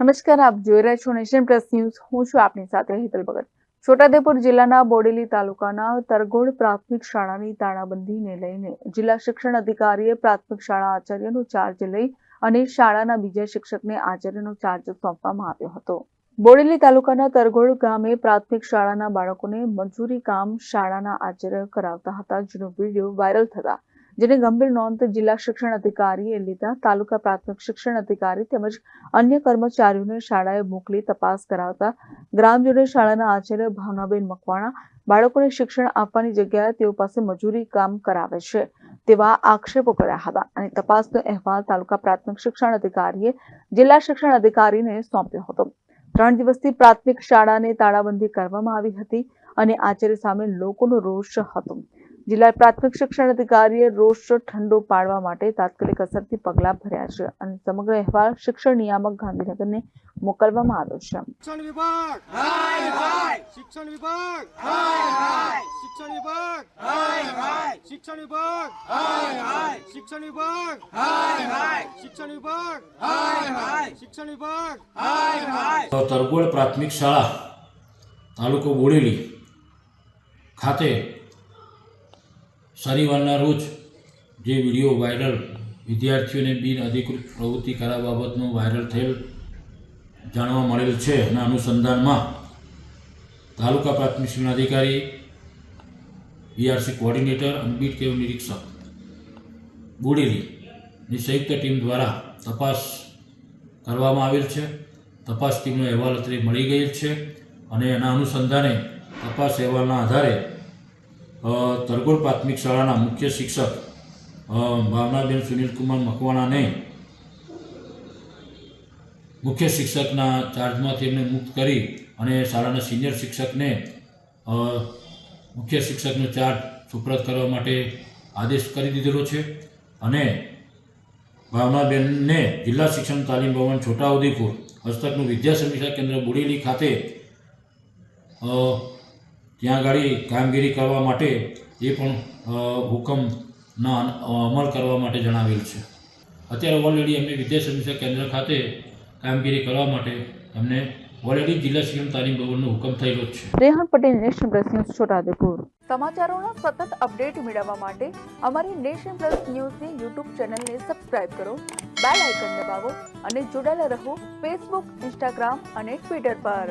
નમસ્કાર, આપ જોઈ રહ્યા છો નેશન પ્લસ ન્યૂઝ. હું છું આપની સાથે હેતલ ભગત. છોટાદેપુર જિલ્લાના બોડેલી તાલુકાના તરગોડ પ્રાથમિક શાળાની તાણાબંધીને લઈને જિલ્લા શિક્ષણ અધિકારીએ પ્રાથમિક શાળા આચાર્યનો ચાર્જ લઈ અને શાળાના બીજા શિક્ષકને આચાર્યનો ચાર્જ સોંપવામાં આવ્યો હતો. બોડેલી તાલુકાના તરગોડ ગામે પ્રાથમિક શાળાના બાળકોને મજૂરી કામ શાળાના આચાર્ય કરાવતા હતા, જેનો વીડિયો વાયરલ થતા જેને ગંભીર નોંધ જિલ્લા શિક્ષણ અધિકારીએ લીધા. તાલુકા પ્રાથમિક શિક્ષણ અધિકારી તેમજ અન્ય કર્મચારીઓને શાળાએ મોકલી તપાસ કરાવતા ગ્રામજનોએ શાળાના આચાર્ય ભાવનાબેન મકવાણા, બાળકોને શિક્ષણ આપવાની જગ્યાએ તેઓ પાસે મજૂરી કામ કરાવે છે તેવા આક્ષેપો કર્યા હતા અને તપાસનો અહેવાલ તાલુકા પ્રાથમિક શિક્ષણ અધિકારીએ જિલ્લા શિક્ષણ અધિકારીને સોંપ્યો હતો. ત્રણ દિવસથી પ્રાથમિક શાળાને તાળાબંધી કરવામાં આવી હતી અને આચાર્ય સામે લોકોનો રોષ હતો. જિલ્લા પ્રાથમિક શિક્ષણ અધિકારીએ રોષ ઠંડો પાડવા માટે તાત્કાલિક અસરથી પગલાં ભર્યા છે અને સમગ્ર અહેવાલ શિક્ષણ નિયામક ગાંધીનગરને મોકલવામાં આવ્યો છે. શિક્ષણ વિભાગ! હાય હાય! શિક્ષણ વિભાગ! હાય હાય! શિક્ષણ વિભાગ! હાય હાય! શિક્ષણ વિભાગ! હાય હાય! શિક્ષણ વિભાગ! હાય હાય! શિક્ષણ વિભાગ! હાય હાય! શિક્ષણ વિભાગ! હાય હાય! તરગોળ પ્રાથમિક શાળા તાલુકો બોડેલી ખાતે શનિવારના રોજ જે વીડિયો વાયરલ વિદ્યાર્થીઓને બિન અધિકૃત પ્રવૃત્તિ કરવા બાબતનો વાયરલ થયેલ જાણવા મળેલ છે એના અનુસંધાનમાં તાલુકા પ્રાથમિક શિક્ષણ અધિકારી બીઆરસી કોઓર્ડિનેટર અને બીટ કેવ નિરીક્ષક બુડેલીની સંયુક્ત ટીમ દ્વારા તપાસ કરવામાં આવેલ છે. તપાસ ટીમનો અહેવાલ અત્રે મળી ગયેલ છે અને એના અનુસંધાને તપાસ અહેવાલના આધારે તરગોળ પ્રાથમિક શાળાના મુખ્ય શિક્ષક ભાવનાબેન સુનિલકુમાર મકવાણાને મુખ્ય શિક્ષકના ચાર્જમાંથી એમને મુક્ત કરી અને શાળાના સિનિયર શિક્ષકને મુખ્ય શિક્ષકનો ચાર્જ સુપ્રત કરવા માટે આદેશ કરી દીધેલો છે અને ભાવનાબેનને જિલ્લા શિક્ષણ તાલીમ ભવન છોટાઉદેપુર હસ્તકનું વિદ્યા સમીક્ષા કેન્દ્ર બોડેલી ખાતે ત્યાં આગળ કામગીરી કરવા માટે એ પણ હુકમના અમલ કરવા માટે જણાવેલ છે. અત્યારે ઓલરેડી એમને વિદ્યા સમીક્ષા કેન્દ્ર ખાતે કામગીરી કરવા માટે એમને ઓલરેડી જિલ્લા સીએમ તાલીમ ભવનનો હુકમ થયેલો છે. Rehan Patel national plus news Chhota Udaipur. સમાચારોના સતત અપડેટ મેળવવા માટે અમારી નેશન પ્લસ ન્યૂઝની યુટ્યુબ ચેનલને સબસ્ક્રાઇબ કરો બેલ આઇકન દબાવો અને જોડાયેલા રહો ફેસબુક ઇન્સ્ટાગ્રામ અને ટ્વિટર પર.